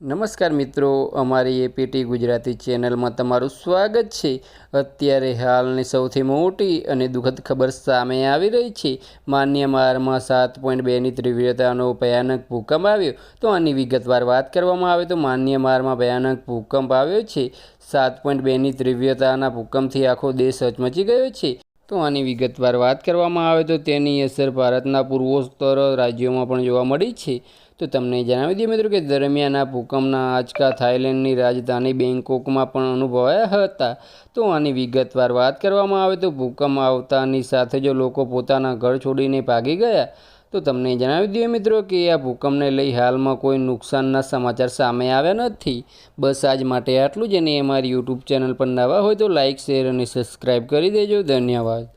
નમસ્કાર મિત્રો, અમારી એપીટી ગુજરાતી ચેનલમાં તમારું સ્વાગત છે. અત્યારે હાલની સૌથી મોટી અને દુઃખદ ખબર સામે આવી રહી છે. માન્યમારમાં સાત પોઈન્ટ બેની તીવ્રતાનો ભયાનક ભૂકંપ આવ્યો. તો આની વિગતવાર વાત કરવામાં આવે તો માન્યમારમાં ભયાનક ભૂકંપ આવ્યો છે. સાત પોઈન્ટ બેની તીવ્રતાના ભૂકંપથી આખો દેશ હચમચી ગયો છે. તો આની વિગતવાર વાત કરવામાં આવે તો તેની અસર ભારતના પૂર્વોત્તર રાજ્યોમાં પણ જોવા મળી છે. તો તમને જણાવી દઈએ મિત્રો કે દરમિયાન આ ભૂકંપના આંચકા થાઇલેન્ડની રાજધાની બેંકોકમાં પણ અનુભવાયા હતા. તો આની વિગતવાર વાત કરવામાં આવે તો ભૂકંપ આવતાની સાથે જો લોકો પોતાના ઘર છોડીને ભાગી ગયા. તો તમને જણાવી દઈએ મિત્રો કે આ ભૂકંપને લઈ હાલમાં કોઈ નુકસાનના સમાચાર સામે આવ્યા નથી. બસ આજ માટે આટલું જ અને અમારી યુટ્યુબ ચેનલ પર નવા હોય તો લાઇક શેર અને સબસ્ક્રાઈબ કરી દેજો. ધન્યવાદ.